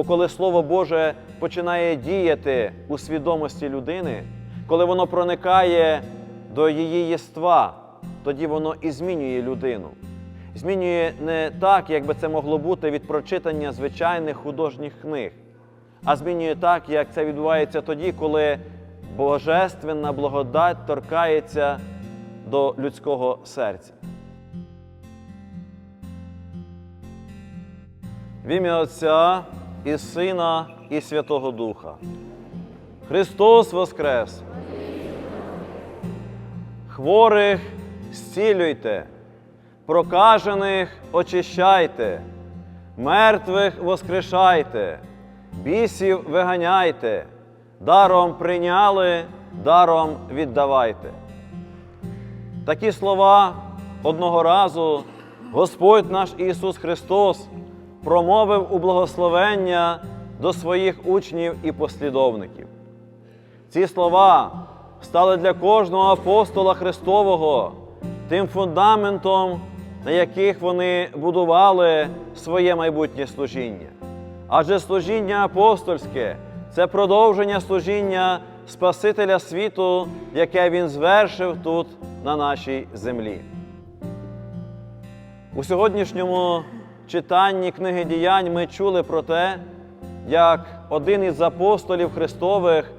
Бо коли Слово Боже починає діяти у свідомості людини, коли воно проникає до її єства, тоді воно і змінює людину. Змінює не так, як би це могло бути від прочитання звичайних художніх книг, а змінює так, як це відбувається тоді, коли божественна благодать торкається до людського серця. В ім'я Отця і Сина, і Святого Духа. Христос Воскрес! Хворих зцілюйте, прокажених очищайте, мертвих воскрешайте, бісів виганяйте, даром прийняли, даром віддавайте. Такі слова одного разу Господь наш Ісус Христос промовив у благословення до своїх учнів і послідовників. Ці слова стали для кожного апостола Христового тим фундаментом, на яких вони будували своє майбутнє служіння. Адже служіння апостольське це продовження служіння Спасителя світу, яке Він звершив тут, на нашій землі. У сьогоднішньому читанні книги діянь ми чули про те, як один із апостолів Христових,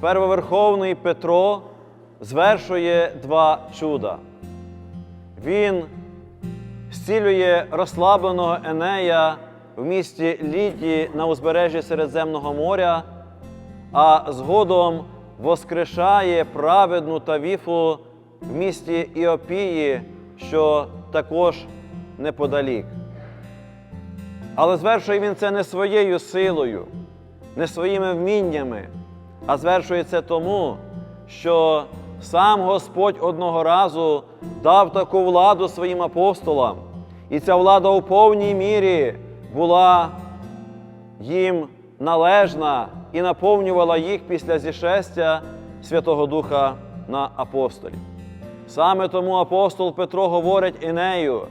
первоверховний Петро, звершує два чуда. Він зцілює розслабленого Енея в місті Лідії на узбережжі Середземного моря, а згодом воскрешає праведну Тавіфу в місті Іопії, що також неподалік. Але звершує він це не своєю силою, не своїми вміннями, а звершує це тому, що сам Господь одного разу дав таку владу своїм апостолам, і ця влада у повній мірі була їм належна і наповнювала їх після зішестя Святого Духа на апостолів. Саме тому апостол Петро говорить Інею,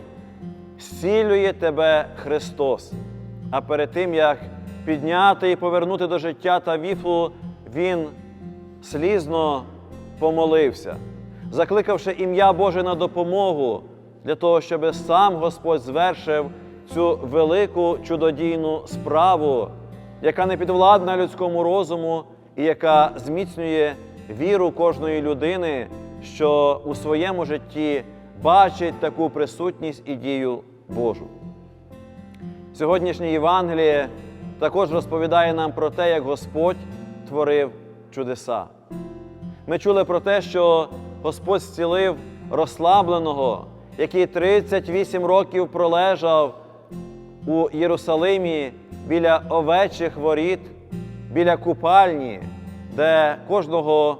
зцілює тебе Христос. А перед тим, як підняти і повернути до життя та віфу, він слізно помолився, закликавши ім'я Боже на допомогу для того, щоб сам Господь звершив цю велику чудодійну справу, яка не підвладна людському розуму і яка зміцнює віру кожної людини, що у своєму житті бачить таку присутність і дію Божу. Сьогоднішнє Євангеліє також розповідає нам про те, як Господь творив чудеса. Ми чули про те, що Господь зцілив розслабленого, який 38 років пролежав у Єрусалимі біля овечих воріт, біля купальні, де кожного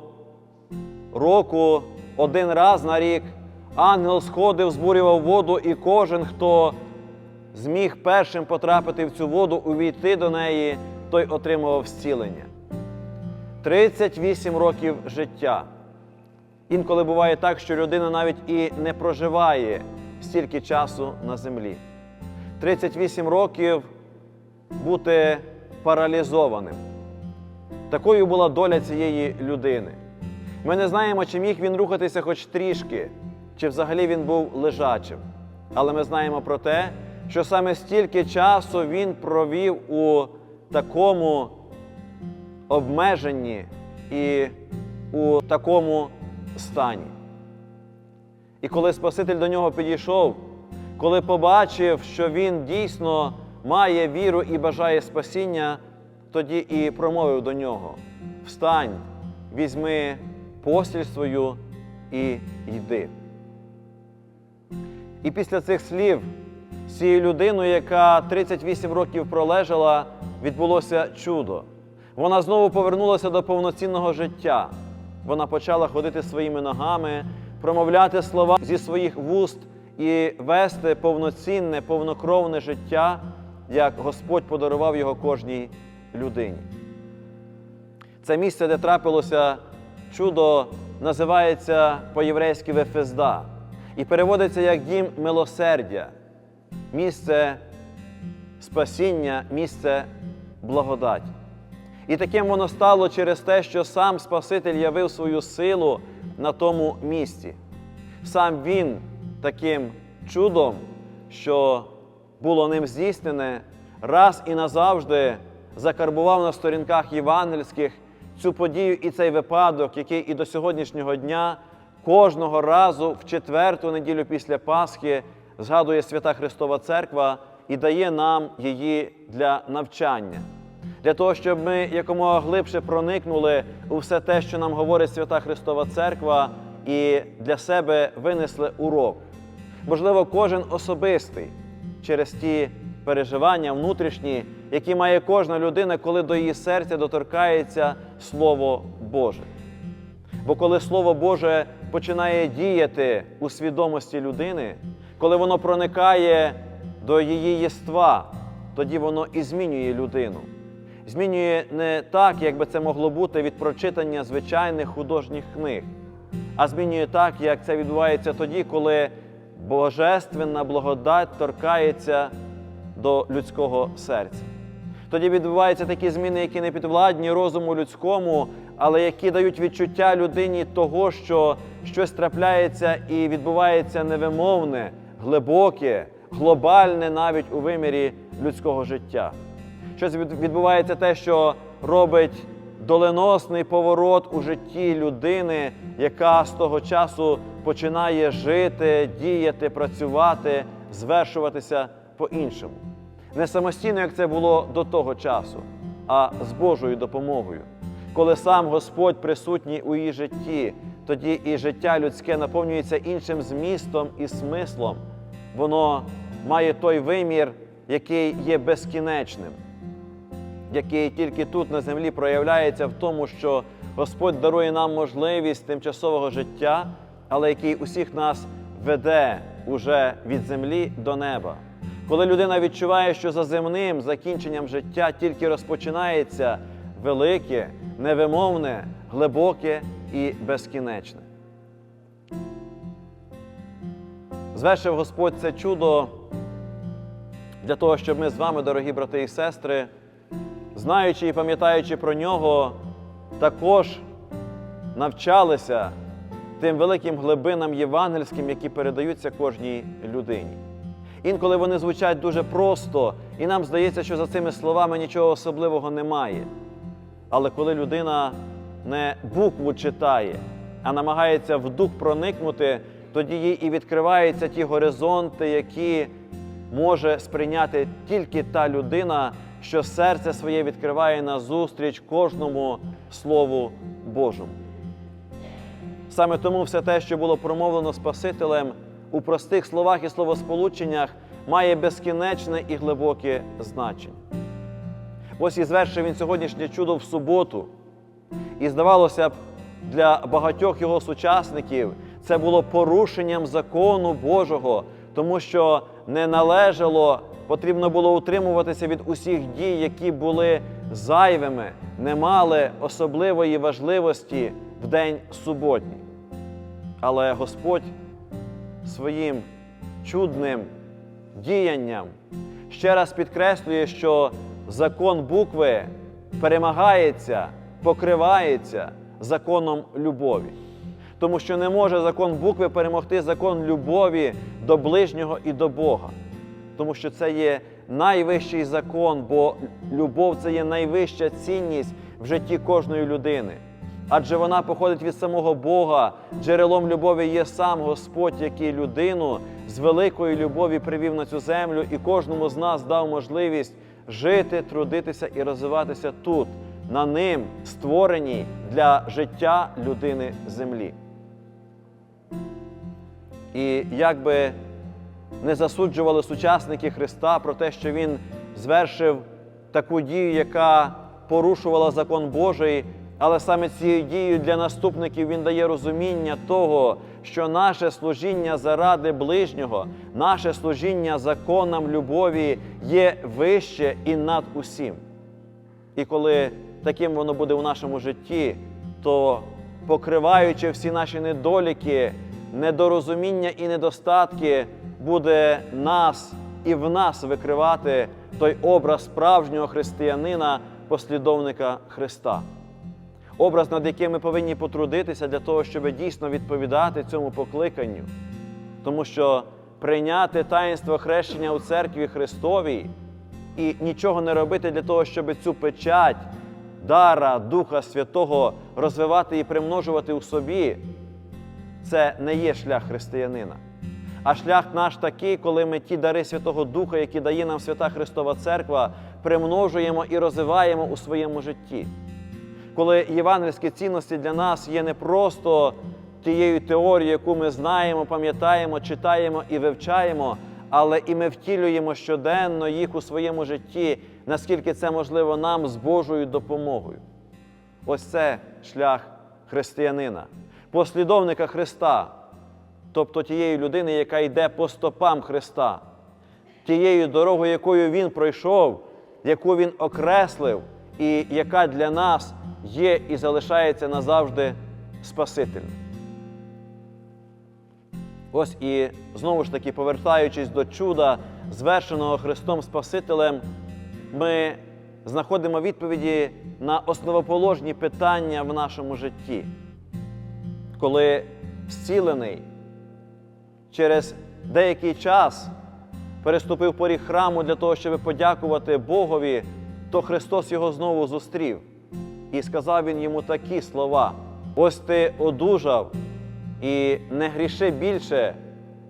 року один раз на рік ангел сходив, збурював воду, і кожен, хто зміг першим потрапити в цю воду, увійти до неї, той отримував зцілення. 38 років життя. Інколи буває так, що людина навіть і не проживає стільки часу на землі. 38 років бути паралізованим. Такою була доля цієї людини. Ми не знаємо, чи міг він рухатися хоч трішки, чи взагалі він був лежачим. Але ми знаємо про те, що саме стільки часу він провів у такому обмеженні і у такому стані. І коли Спаситель до нього підійшов, коли побачив, що він дійсно має віру і бажає спасіння, тоді і промовив до нього: Встань, візьми постіль свою і йди. І після цих слів з цією людиною, яка 38 років пролежала, відбулося чудо. Вона знову повернулася до повноцінного життя. Вона почала ходити своїми ногами, промовляти слова зі своїх вуст і вести повноцінне, повнокровне життя, як Господь подарував його кожній людині. Це місце, де трапилося чудо, називається по-єврейськи Вефезда і переводиться як дім милосердя, місце спасіння, місце благодать. І таким воно стало через те, що сам Спаситель явив свою силу на тому місці. Сам Він таким чудом, що було ним здійснене, раз і назавжди закарбував на сторінках євангельських цю подію і цей випадок, який і до сьогоднішнього дня кожного разу в четверту неділю після Пасхи згадує Свята Христова Церква і дає нам її для навчання. Для того, щоб ми якомога глибше проникнули у все те, що нам говорить Свята Христова Церква, і для себе винесли урок. Можливо, кожен особистий через ті переживання внутрішні, які має кожна людина, коли до її серця доторкається Слово Боже. Бо коли Слово Боже починає діяти у свідомості людини, коли воно проникає до її єства, тоді воно і змінює людину. Змінює не так, як би це могло бути від прочитання звичайних художніх книг, а змінює так, як це відбувається тоді, коли божественна благодать торкається до людського серця. Тоді відбуваються такі зміни, які не підвладні розуму людському, але які дають відчуття людині того, що щось трапляється і відбувається невимовне, глибоке, глобальне навіть у вимірі людського життя. Щось відбувається те, що робить доленосний поворот у житті людини, яка з того часу починає жити, діяти, працювати, звершуватися по-іншому. Не самостійно, як це було до того часу, а з Божою допомогою. Коли сам Господь присутній у її житті, тоді і життя людське наповнюється іншим змістом і смислом. Воно має той вимір, який є безкінечним який тільки тут на землі проявляється в тому, що Господь дарує нам можливість тимчасового життя, але який усіх нас веде уже від землі до неба. Коли людина відчуває, що за земним закінченням життя тільки розпочинається велике, невимовне, глибоке і безкінечне. Звершив Господь це чудо для того, щоб ми з вами, дорогі брати і сестри, знаючи і пам'ятаючи про нього, також навчалися тим великим глибинам євангельським, які передаються кожній людині. Інколи вони звучать дуже просто, і нам здається, що за цими словами нічого особливого немає. Але коли людина не букву читає, а намагається в дух проникнути, тоді їй і відкриваються ті горизонти, які може сприйняти тільки та людина, що серце своє відкриває назустріч кожному Слову Божому. Саме тому все те, що було промовлено Спасителем у простих словах і словосполученнях, має безкінечне і глибоке значення. Ось і звершив він сьогоднішнє чудо в суботу. І здавалося б, для багатьох його сучасників це було порушенням закону Божого, тому що не належало, потрібно було утримуватися від усіх дій, які були зайвими, не мали особливої важливості в день суботній. Але Господь своїм чудним діянням ще раз підкреслює, що закон букви перемагається, покривається законом любові. Тому що не може закон букви перемогти закон любові до ближнього і до Бога. Тому що це є найвищий закон, бо любов це є найвища цінність в житті кожної людини. Адже вона походить від самого Бога. Джерелом любові є сам Господь, який людину з великої любові привів на цю землю і кожному з нас дав можливість жити, трудитися і розвиватися тут, на ним створеній для життя людини землі. І як би не засуджували сучасники Христа про те, що Він звершив таку дію, яка порушувала закон Божий, але саме цією дією для наступників Він дає розуміння того, що наше служіння заради ближнього, наше служіння законам любові є вище і над усім. І коли таким воно буде у нашому житті, то покриваючи всі наші недоліки, недорозуміння і недостатки, буде нас і в нас викривати той образ справжнього християнина, послідовника Христа. Образ, над яким ми повинні потрудитися для того, щоб дійсно відповідати цьому покликанню. Тому що прийняти таїнство хрещення у церкві Христовій і нічого не робити для того, щоб цю печать дара Духа Святого розвивати і примножувати у собі, це не є шлях християнина. А шлях наш такий, коли ми ті дари Святого Духа, які дає нам Свята Христова Церква, примножуємо і розвиваємо у своєму житті. Коли євангельські цінності для нас є не просто тією теорією, яку ми знаємо, пам'ятаємо, читаємо і вивчаємо, але і ми втілюємо щоденно їх у своєму житті, наскільки це можливо нам з Божою допомогою. Ось це шлях християнина, послідовника Христа, тобто тієї людини, яка йде по стопам Христа, тією дорогою, якою Він пройшов, яку Він окреслив, і яка для нас є і залишається назавжди Спасительною. Ось і знову ж таки, повертаючись до чуда, звершеного Христом Спасителем, ми знаходимо відповіді на основоположні питання в нашому житті. Коли зцілений через деякий час переступив поріг храму для того, щоб подякувати Богові, то Христос його знову зустрів. І сказав він йому такі слова: ось ти одужав і не гріши більше,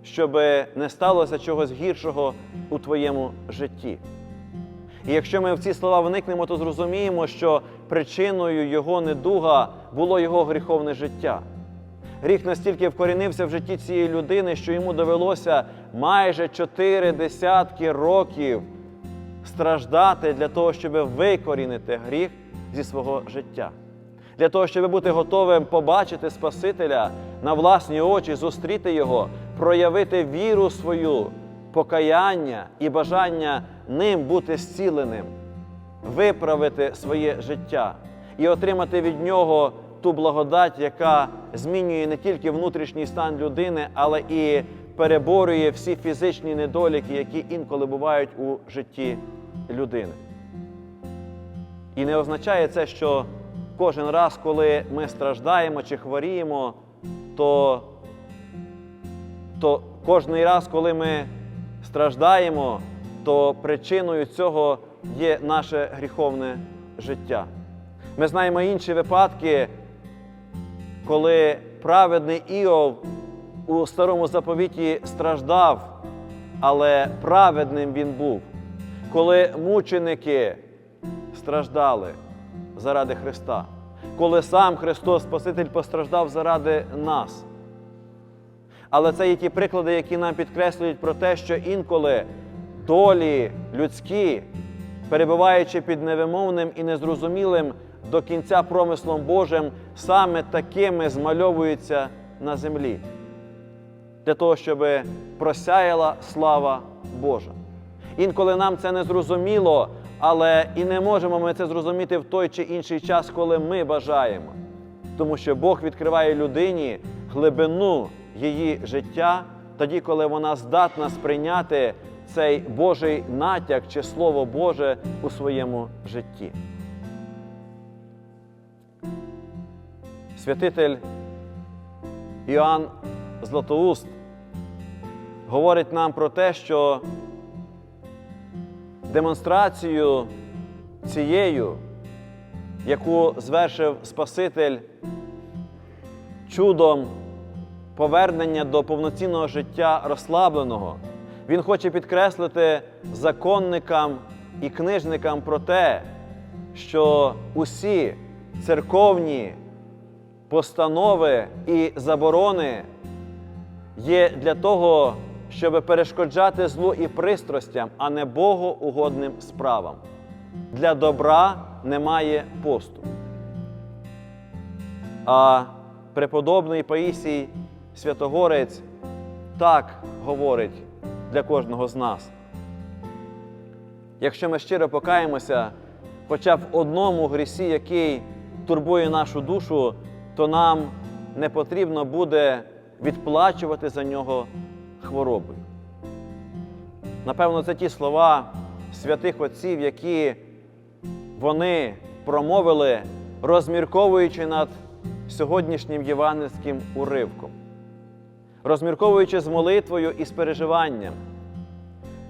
щоб не сталося чогось гіршого у твоєму житті. І якщо ми в ці слова вникнемо, то зрозуміємо, що причиною його недуга було його гріховне життя. Гріх настільки вкорінився в житті цієї людини, що йому довелося майже чотири десятки років страждати для того, щоб викорінити гріх зі свого життя. Для того, щоб бути готовим побачити Спасителя на власні очі, зустріти Його, проявити віру свою, покаяння і бажання ним бути зціленим, виправити своє життя і отримати від нього ту благодать, яка змінює не тільки внутрішній стан людини, але і переборює всі фізичні недоліки, які інколи бувають у житті людини. І не означає це, що кожен раз, коли ми страждаємо чи хворіємо, то, то кожен раз, коли ми страждаємо, то причиною цього є наше гріховне життя. Ми знаємо інші випадки, коли праведний Іов у старому заповіті страждав, але праведним він був, коли мученики страждали заради Христа, коли сам Христос Спаситель постраждав заради нас. Але це є ті приклади, які нам підкреслюють про те, що інколи долі людські, перебуваючи під невимовним і незрозумілим до кінця промислом Божим, саме такими змальовуються на землі, для того, щоб просяяла слава Божа. Інколи нам це не зрозуміло, але і не можемо ми це зрозуміти в той чи інший час, коли ми бажаємо. Тому що Бог відкриває людині глибину її життя тоді, коли вона здатна сприйняти цей Божий натяк чи Слово Боже у своєму житті. Святитель Іоанн Златоуст говорить нам про те, що демонстрацію цією, яку звершив Спаситель чудом повернення до повноцінного життя розслабленого, він хоче підкреслити законникам і книжникам про те, що усі церковні постанови і заборони є для того, щоб перешкоджати злу і пристрастям, а не богоугодним справам. Для добра немає посту. А преподобний Паїсій Святогорець так говорить для кожного з нас. Якщо ми щиро покаємося, хоча в одному грісі, який турбує нашу душу, то нам не потрібно буде відплачувати за нього хворобою. Напевно, це ті слова, святих отців, які вони промовили, розмірковуючи над сьогоднішнім євангельським уривком, розмірковуючи з молитвою і з переживанням,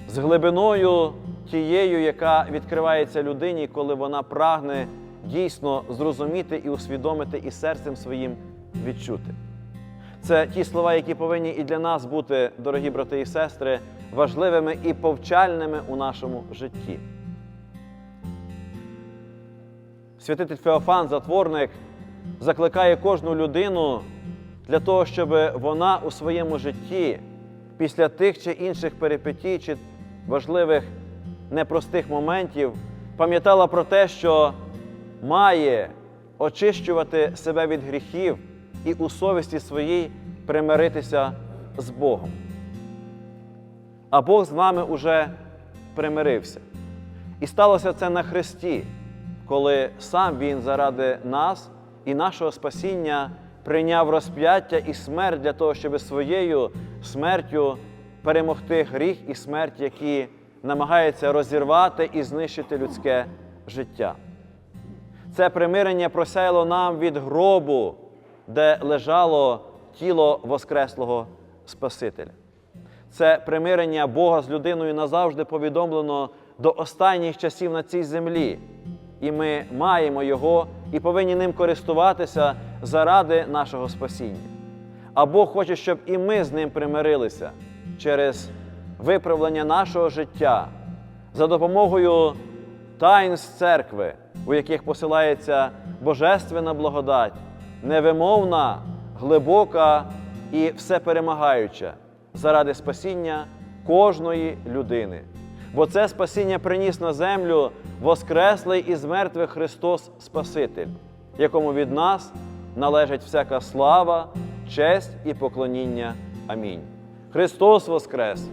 з глибиною тією, яка відкривається людині, коли вона прагне дійсно зрозуміти і усвідомити і серцем своїм відчути. Це ті слова, які повинні і для нас бути, дорогі брати і сестри, важливими і повчальними у нашому житті. Святитель Феофан, затворник, закликає кожну людину для того, щоб вона у своєму житті після тих чи інших перипетій чи важливих непростих моментів пам'ятала про те, що має очищувати себе від гріхів і у совісті своїй примиритися з Богом. А Бог з нами уже примирився. І сталося це на Христі, коли сам Він заради нас і нашого спасіння прийняв розп'яття і смерть для того, щоб своєю смертю перемогти гріх і смерть, які намагаються розірвати і знищити людське життя. Це примирення просяяло нам від гробу, де лежало тіло Воскреслого Спасителя. Це примирення Бога з людиною назавжди повідомлено до останніх часів на цій землі. І ми маємо його і повинні ним користуватися заради нашого спасіння. А Бог хоче, щоб і ми з ним примирилися через виправлення нашого життя за допомогою таїнств церкви, у яких посилається божественна благодать, невимовна, глибока і всеперемагаюча заради спасіння кожної людини. Бо це спасіння приніс на землю Воскреслий із мертвих Христос Спаситель, якому від нас належить всяка слава, честь і поклоніння. Амінь. Христос Воскрес!